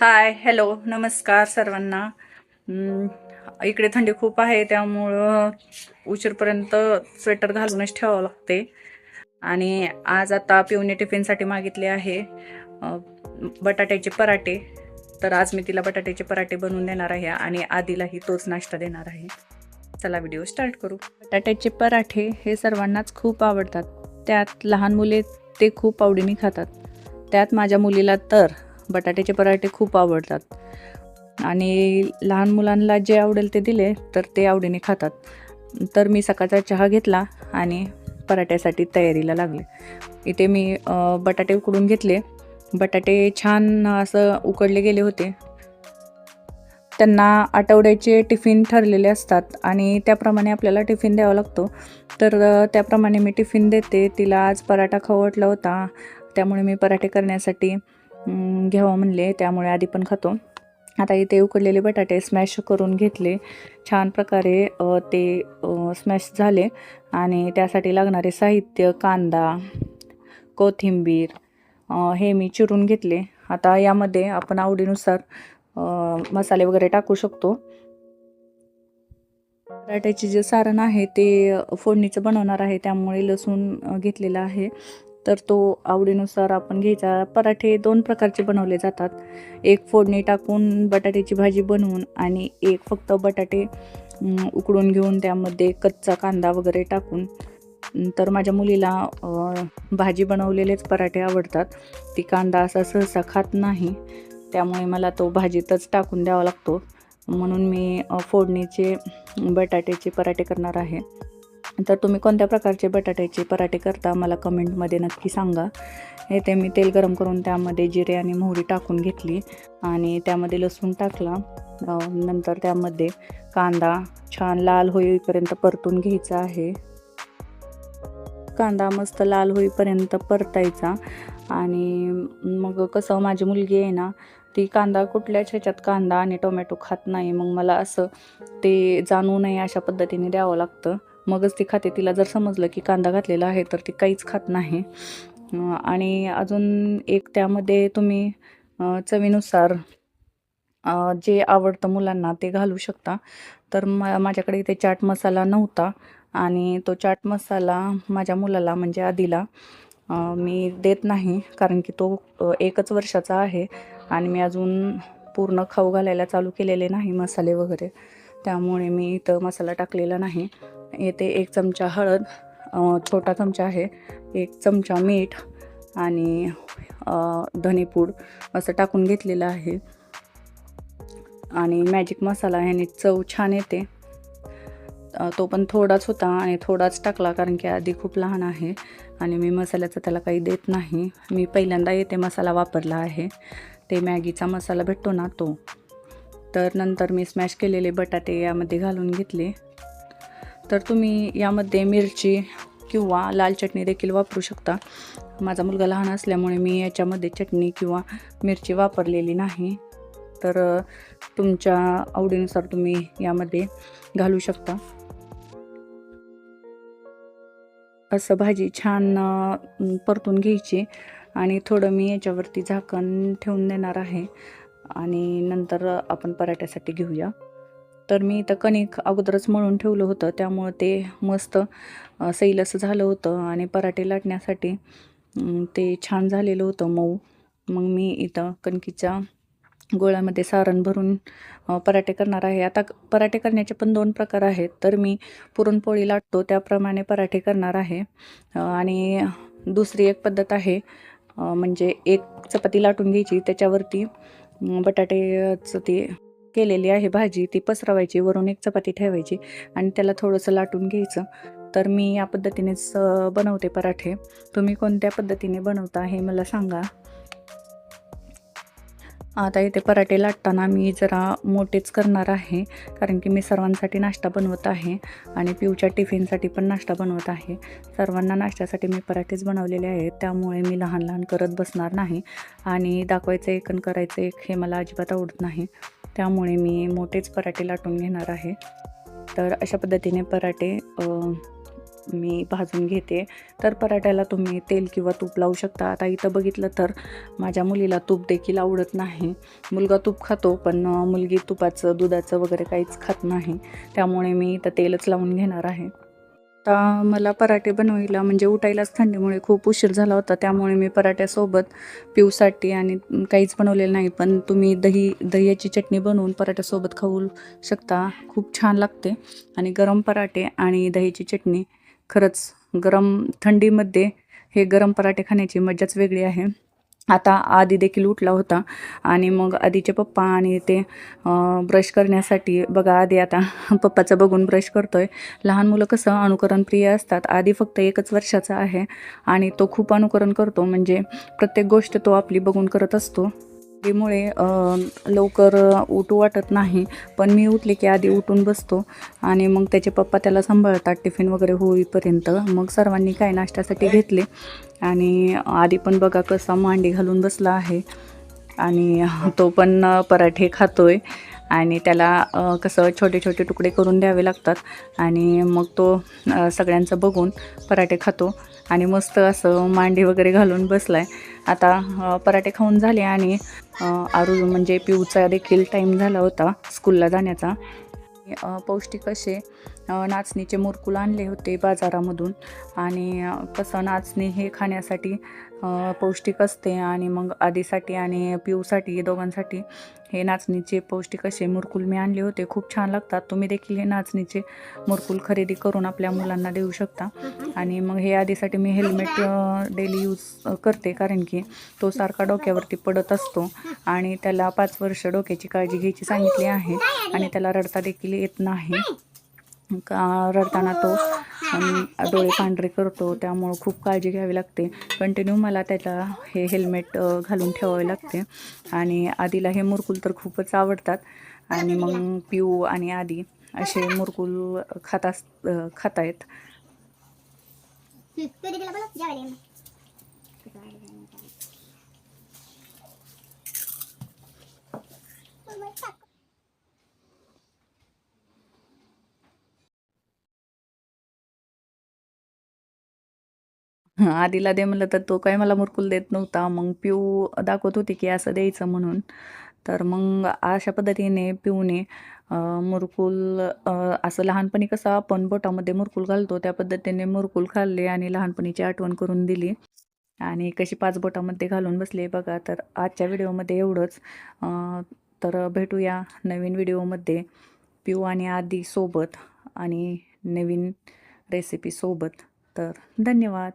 Hi hello नमस्कार सर्वांना. इकडे थंडी खूप आहे त्यामुळं उशीरपर्यंत स्वेटर घालूनच ठेवावं लागते. आणि आज आता पिवणी टिफिनसाठी मागितले आहे बटाट्याचे पराठे. तर आज मी तिला बटाट्याचे पराठे बनवून देणार आहे आणि आधीलाही तोच नाश्ता देणार आहे. चला व्हिडिओ स्टार्ट करू. बटाट्याचे पराठे हे सर्वांनाच खूप आवडतात. त्यात लहान मुले ते खूप आवडीने खातात. त्यात माझ्या मुलीला तर बटाट्याचे पराठे खूप आवडतात. आणि लहान मुलांना जे आवडेल ते दिले तर ते आवडीने खातात. तर मी सकाळचा चहा घेतला आणि पराठ्यासाठी तयारीला लागले. इथे मी बटाटे उकडून घेतले. बटाटे छान असं उकडले गेले होते. त्यांना आठवड्याचे टिफिन ठरलेले असतात आणि त्याप्रमाणे आपल्याला टिफिन द्यावा लागतो. तर त्याप्रमाणे मी टिफिन देते. तिला आज पराठा खाऊ वाटला होता. त्यामुळे मी पराठे करण्यासाठी घ्यावं म्हणले त्यामुळे आधी पण खातो. आता इथे उकडलेले बटाटे स्मॅश करून घेतले. छान प्रकारे ते स्मॅश झाले. आणि त्यासाठी लागणारे साहित्य कांदा कोथिंबीर हे मी चिरून घेतले. आता यामध्ये आपण आवडीनुसार मसाले वगैरे टाकू शकतो. बटाट्याचे जे सारण आहे ते फोडणीचं बनवणार आहे. त्यामुळे लसूण घेतलेलं आहे. तर तो आवडीनुसार आपण घ्यायचा. पराठे दोन प्रकारचे बनवले जातात. एक फोडणी टाकून बटाट्याची भाजी बनवून आणि एक फक्त बटाटे उकडून घेऊन त्यामध्ये कच्चा कांदा वगैरे टाकून. तर माझ्या मुलीला भाजी बनवलेलेच पराठे आवडतात. ती कांदा असा सहसा खात नाही. त्यामुळे मला तो भाजीतच टाकून द्यावा लागतो. म्हणून मी फोडणीचे बटाट्याचे पराठे करणार आहे. तर तुम्ही कोणत्या प्रकारचे बटाट्याचे पराठे करता मला कमेंटमध्ये नक्की सांगा. येथे मी तेल गरम करून त्यामध्ये जिरे आणि मोहरी टाकून घेतली आणि त्यामध्ये लसूण टाकला. नंतर त्यामध्ये कांदा छान लाल होईपर्यंत परतून घ्यायचा आहे. कांदा मस्त लाल होईपर्यंत परतायचा आणि मग कसं माझी मुलगी आहे ना ती कांदा कुठल्याच ह्याच्यात कांदा आणि टोमॅटो खात नाही. मग मला असं ते जाणू नये अशा पद्धतीने द्यावं लागतं. मगच ती खाते. तिला जर समजलं की कांदा घातलेला आहे तर ती काहीच खात नाही. आणि अजून एक त्यामध्ये तुम्ही चवीनुसार जे आवडतं मुलांना ते घालू शकता. तर मा माझ्याकडे इथे चाट मसाला नव्हता आणि तो चाट मसाला माझ्या मुलाला म्हणजे आधीला मी देत नाही. कारण की तो एकच वर्षाचा आहे आणि मी अजून पूर्ण खाऊ घालायला चालू केलेले नाही मसाले वगैरे. त्यामुळे मी इथं मसाला टाकलेला नाही. येते. एक चमचा हळद छोटा चमचा आहे. एक चमचा मीठ आणि धनेपूड असं टाकून घेतलेलं आहे. आणि मॅजिक मसाला ह्याने चव छान येते. तो पण थोडाच होता आणि थोडाच टाकला कारण की आधी खूप लहान आहे आणि मी मसाल्याचं त्याला काही देत नाही. मी पहिल्यांदा येते मसाला वापरला आहे. ते मॅगीचा मसाला भेटतो ना तो. तर नंतर मी स्मॅश केलेले बटाटे यामध्ये घालून घेतले. तर तुम्ही यामध्ये मिरची किंवा लाल चटणी देखील वापरू शकता. माझा मुलगा लहान असल्यामुळे मी याच्यामध्ये चटणी किंवा मिरची वापरलेली नाही. तर तुमच्या आवडीनुसार तुम्ही यामध्ये घालू शकता. असं भाजी छान परतून घ्यायची आणि थोडं मी याच्यावरती झाकण ठेवून देणार आहे. आणि नंतर आपण पराठ्यासाठी घेऊया. तर मी इथं कणिक अगोदरच मळून ठेवलं होतं. त्यामुळं ते मस्त सैल असं झालं होतं आणि पराठे लाटण्यासाठी ते छान झालेलं होतं मऊ. मग मी इथं कणकीच्या गोळ्यामध्ये सारण भरून पराठे करणार आहे. आता पराठे करण्याचे पण दोन प्रकार आहेत. तर मी पुरणपोळी लाटतो त्याप्रमाणे पराठे करणार आहे. आणि दुसरी एक पद्धत आहे म्हणजे एक चपाती लाटून घ्यायची. त्याच्यावरती बटाट्याचं ते केलेली आहे भाजी. ती पसरवायची वरून एक चपाती ठेवायची आणि त्याला थोडंसं लाटून घ्यायचं. तर मी या पद्धतीनेच बनवते पराठे. तुम्ही कोणत्या पद्धतीने बनवता हे मला सांगा. आता इथे पराठे लाटताना मी जरा मोठेच करणार आहे कारण की मी सर्वांसाठी नाश्ता बनवत आहे आणि पिऊच्या टिफिनसाठी पण नाश्ता बनवत आहे. सर्वांना नाश्त्यासाठी मी पराठेच बनवलेले आहेत त्यामुळे मी लहान लहान करत बसणार नाही आणि दाखवायचं एक आणि करायचं एक हे मला अजिबात आवडत नाही. त्यामुळे मी मोठेच पराठे लाटून घेणार आहे. तर अशा पद्धतीने पराठे मी भाजून घेते. तर पराठ्याला तुम्ही तेल किंवा तूप लावू शकता. आता इथं बघितलं तर माझ्या मुलीला तूप देखील आवडत नाही. मुलगा तूप खातो पण मुलगी तुपाचं दुधाचं वगैरे काहीच खात नाही. त्यामुळे मी इथं तेलच लावून घेणार आहे. आता मला पराठे बनवायला म्हणजे उठायलाच थंडीमुळे खूप उशीर झाला होता त्यामुळे मी पराठ्यासोबत पिऊसाठी आणि काहीच बनवलेलं नाही पण तुम्ही दही दह्याची चटणी बनवून पराठ्यासोबत खाऊ शकता. खूप छान लागते. आणि गरम पराठे आणि दह्याची चटणी खरंच गरम थंडीमध्ये हे गरम पराठे खाण्याची मजाच वेगळी आहे. आता आधी देखील उठला होता आणि मग आधीचे पप्पा आणि ते ब्रश करण्यासाठी बघा आधी आता पप्पाचं बघून ब्रश करतोय. लहान मुलं कसं अनुकरण प्रिय असतात आधी फक्त एकच वर्षाचा आहे आणि तो खूप अनुकरण करतो. म्हणजे प्रत्येक गोष्ट तो आपली बघून करत असतो. त्यामुळे लवकर उठू वाटत नाही. पण मी उठले की आधी उठून बसतो आणि मग त्याचे पप्पा त्याला सांभाळतात. टिफिन वगैरे होईपर्यंत. मग सर्वांनी काय नाश्त्यासाठी घेतले. आणि आधी पण बघा कसा मांडी घालून बसला आहे. आणि तो पण पराठे पराठे खातोय. आणि त्याला कसं छोटे छोटे तुकडे करून द्यावे लागतात. आणि मग तो सगळ्यांचं बघून पराठे खातो. आणि मस्त असं मांडी वगैरे घालून बसलाय. आता पराठे खाऊन झाले आणि आरू म्हणजे पिऊचा देखील टाईम झाला होता स्कूलला जाण्याचा. पौष्टिक असे नाचणीचे मुरकुल आणले होते बाजारामधून. आणि कसं नाचणी हे खाण्यासाठी पौष्टिक असते आणि मग आधीसाठी आणि पिऊसाठी दोघांसाठी हे नाचणीचे पौष्टिक असे मुरकुल मी आणले होते. खूप छान लागतात. तुम्ही देखील हे नाचणीचे मुरकुल खरेदी करून आपल्या मुलांना देऊ शकता. आणि मग हे आधीसाठी मी हेल्मेट डेली यूज करते कारण की तो सारखा डोक्यावरती पडत असतो. आणि त्याला पाच वर्ष डोक्याची काळजी घ्यायची सांगितली आहे. आणि त्याला रडता देखील येत नाही. का रडताना तो डोळे पांढरे करतो त्यामुळं खूप काळजी घ्यावी लागते. कंटिन्यू मला त्याला हे हेल्मेट घालून ठेवावे लागते. आणि आधीला हे मुरकुल तर खूपच आवडतात. आणि मग पिऊ आणि आधी असे मुरकुल खात अस आहेत खातायत तू दीदीला बोलव जेवायला ये. हं, आधीला दे म्हणलं तर तो काय मला मुरकुल देत नव्हता. मग पिऊ दाखवत होती की असं द्यायचं म्हणून. तर मग अशा पद्धतीने पिऊने मुरकुल असं लहानपणी कसं आपण बोटामध्ये मुरकुल घालतो त्या पद्धतीने मुरकुल खाल्ले आणि लहानपणीची आठवण करून दिली. आणि कशी पाच बोटामध्ये घालून बसले बघा. तर आजच्या व्हिडिओमध्ये एवढंच. तर भेटूया नवीन व्हिडिओमध्ये. पिऊ आणि आधी सोबत आणि नवीन रेसिपी सोबत. तर धन्यवाद.